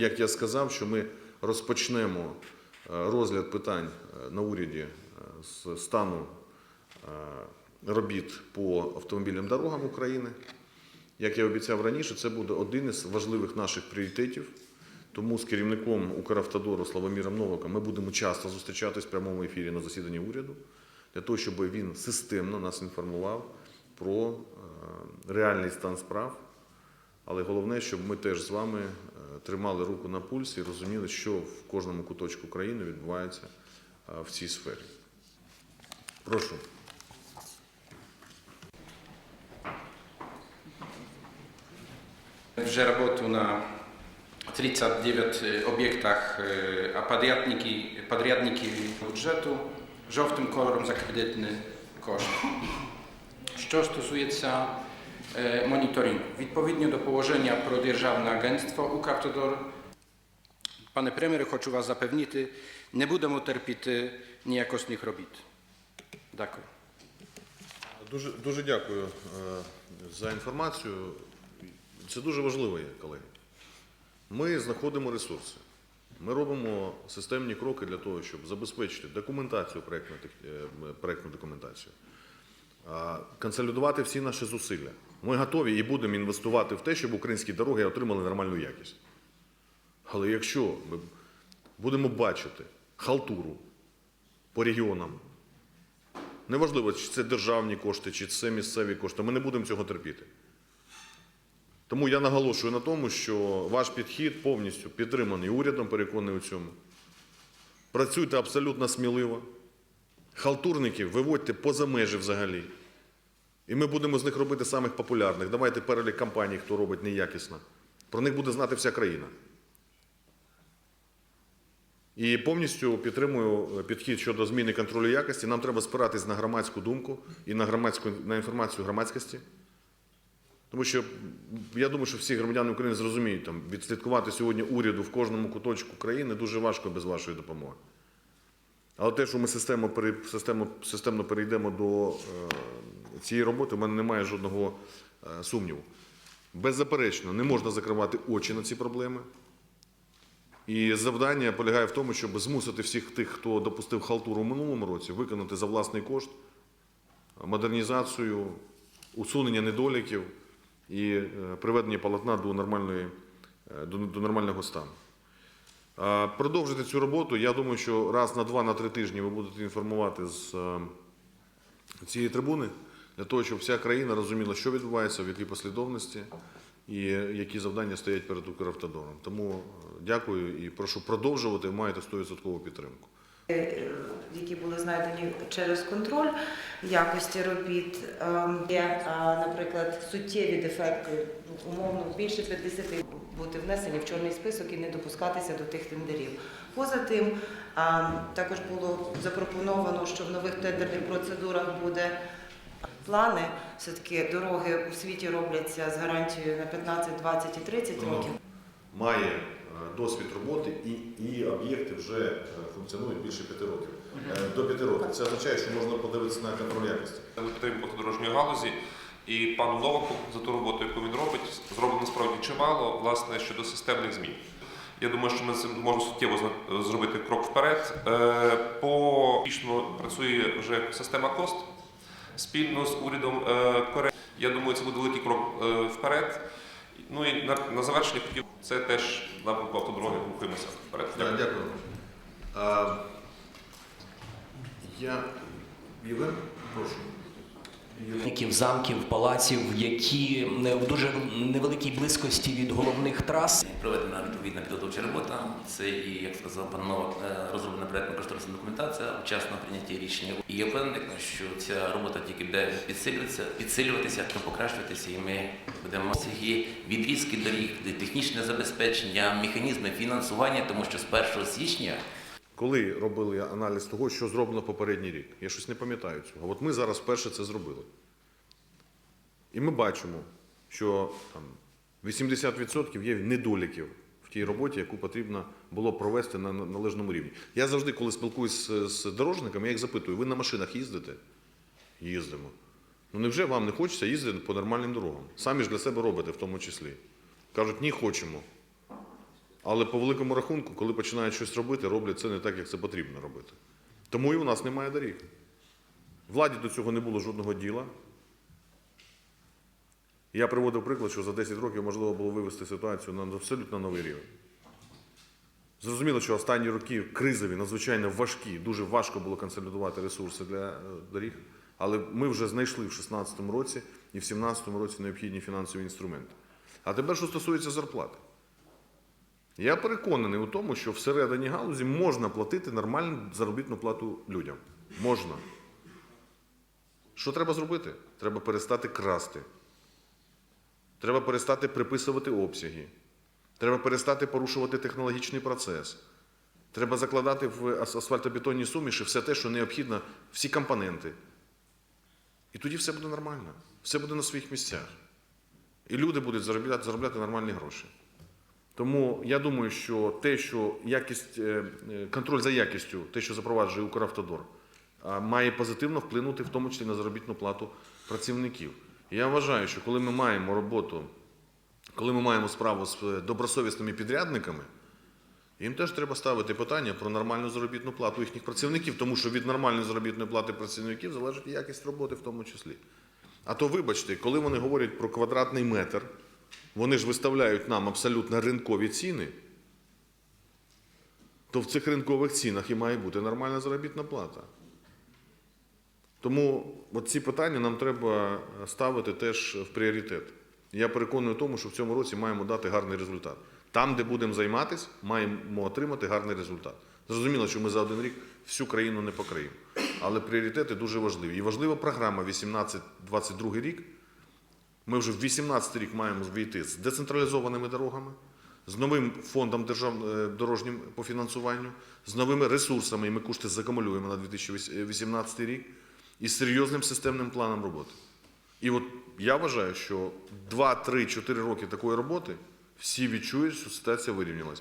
як я сказав, що ми розпочнемо е, розгляд питань е, на уряді е, з стану робіт по автомобільним дорогам України. Як я обіцяв раніше, це буде один із важливих наших пріоритетів. Тому з керівником Укравтодору Славоміром Новаком ми будемо часто зустрічатись в прямому ефірі на засіданні уряду, для того, щоб він системно нас інформував про реальний стан справ. Але головне, щоб ми теж з вами тримали руку на пульсі і розуміли, що в кожному куточку країни відбувається е, в цій сфері. Прошу. Вже роботу на 39 об'єктах, е, а подрядники, подрядники бюджету жовтим кольором за закредитний кошт. Що стосується е, моніторингу, відповідно до положення про Державне агентство «Укравтодор», пане прем'єре, хочу вас запевнити, не будемо терпіти неякісних робіт. Дякую. Дуже, дуже дякую е, за інформацію. Це дуже важливо, колеги. Ми знаходимо ресурси. Ми робимо системні кроки для того, щоб забезпечити документацію, проєктну, е, документацію, консолідувати всі наші зусилля. Ми готові і будемо інвестувати в те, щоб українські дороги отримали нормальну якість. Але якщо ми будемо бачити халтуру по регіонам, Неважливо, чи це державні кошти, чи це місцеві кошти. Ми не будемо цього терпіти. Тому я наголошую на тому, що ваш підхід повністю підтриманий урядом, переконаний у цьому. Працюйте абсолютно сміливо. Халтурників виводьте поза межі взагалі. І ми будемо з них робити самих популярних. Давайте перелік компаній, хто робить неякісно. Про них буде знати вся країна. І повністю підтримую е, підхід щодо зміни контролю якості. Нам треба спиратись на громадську думку і на, громадську, на інформацію громадськості. Тому що я думаю, що всі громадяни України зрозуміють, там, відслідкувати сьогодні уряду в кожному куточку країни дуже важко без вашої допомоги. Але те, що ми системно, пере- системно, перейдемо до е, цієї роботи, в мене немає жодного е, сумніву. Беззаперечно, не можна закривати очі на ці проблеми. І завдання полягає в тому, щоб змусити всіх тих, хто допустив халтуру в минулому році, виконати за власний кошт модернізацію, усунення недоліків і е, приведення полотна до, нормальної, до, до нормального стану. Продовжити цю роботу, я думаю, що раз на два, на три тижні ви будете інформувати з е, цієї трибуни, для того, щоб вся країна розуміла, що відбувається, в якій послідовності і які завдання стоять перед Укравтодором. Тому е, дякую і прошу продовжувати, маєте 100% підтримку. Е, які були знайдені через контроль якості робіт. Ем, Є, наприклад, суттєві дефекти, умовно більше 50 бути внесені в чорний список і не допускатися до тих тендерів. Поза тим, також було запропоновано, що в нових тендерних процедурах буде плани. Все-таки дороги у світі робляться з гарантією на 15, 20 і 30 років. має е, досвід роботи і, і об'єкти вже е, функціонують більше п'яти років. Е, До п'яти років. Це означає, що можна подивитися на контроль якості. підтримку автодорожньої галузі. І пану Новаку за ту роботу, яку він робить, зроблено насправді чимало власне щодо системних змін. Я думаю, що ми цим можемо суттєво зробити крок вперед. Е, По успішно працює вже система КОСТ спільно з урядом е, Кореї. Я думаю, це буде великий крок е, вперед. Ну і на, на завершення хотів це теж напрямку автодороги рухаємося вперед. Так, дякую. А, я Євген, прошу. Будинків, замків, палаців, які в дуже невеликій близькості від головних трас. Проведена відповідна підготовча робота. Це і, як сказав пан Новак, е, розроблена проєктно кошторисна документація, вчасно прийняті рішення. І я впевнений, що ця робота тільки буде підсилюватися, підсилюватися, покращуватися, і ми будемо ці відрізки доріг, технічне забезпечення, механізми фінансування, тому що з 1 січня Коли робили аналіз того, що зроблено попередній рік? Я щось не пам'ятаю цього. От ми зараз вперше це зробили. І ми бачимо, що там 80% є недоліків в тій роботі, яку потрібно було провести на на належному рівні. Я завжди, коли спілкуюся з дорожниками, я їх запитую, ви на машинах їздите? Їздимо. Ну невже вам не хочеться їздити по нормальним дорогам? Самі ж для себе робите в тому числі. Кажуть, ні, хочемо. Але по великому рахунку, коли починають щось робити, роблять це не так, як це потрібно робити. Тому і у нас немає доріг. Владі до цього не було жодного діла. Я приводив приклад, що за 10 років можливо було вивести ситуацію на абсолютно новий рівень. Зрозуміло, що останні роки кризові, надзвичайно важкі, дуже важко було консолідувати ресурси для е, доріг. Але ми вже знайшли в 2016 році і в 2017 році необхідні фінансові інструменти. А тепер, що стосується зарплати. Я переконаний у тому, що всередині галузі можна платити нормальну заробітну плату людям. Можна. Що треба зробити? Треба перестати красти. Треба перестати приписувати обсяги. Треба перестати порушувати технологічний процес. Треба закладати в ас- асфальтобетонні суміші все те, що необхідно, всі компоненти. І тоді все буде нормально. Все буде на своїх місцях. І люди будуть заробляти, заробляти нормальні гроші. Тому я думаю, що те, що якість, е, е, контроль за якістю, те, що запроваджує Укравтодор, має позитивно вплинути в тому числі на заробітну плату працівників. Я вважаю, що коли ми маємо роботу, коли ми маємо справу з е, добросовісними підрядниками, їм теж треба ставити питання про нормальну заробітну плату їхніх працівників, тому що від нормальної заробітної плати працівників залежить якість роботи в тому числі. А то, вибачте, коли вони говорять про квадратний метр, вони ж виставляють нам абсолютно ринкові ціни, то в цих ринкових цінах і має бути нормальна заробітна плата. Тому от ці питання нам треба ставити теж в пріоритет. Я переконую в тому, що в цьому році маємо дати гарний результат. Там, де будемо займатися, маємо отримати гарний результат. Зрозуміло, що ми за один рік всю країну не покриємо. Але пріоритети дуже важливі. І важлива програма 18-22 рік. Ми вже в 2018 рік маємо війти з децентралізованими дорогами, з новим фондом держав... е, дорожнім по фінансуванню, з новими ресурсами, і ми кошти закумулюємо на 2018 рік, і з серйозним системним планом роботи. І от я вважаю, що 2, 3, 4 роки такої роботи всі відчують, що ситуація вирівнялась.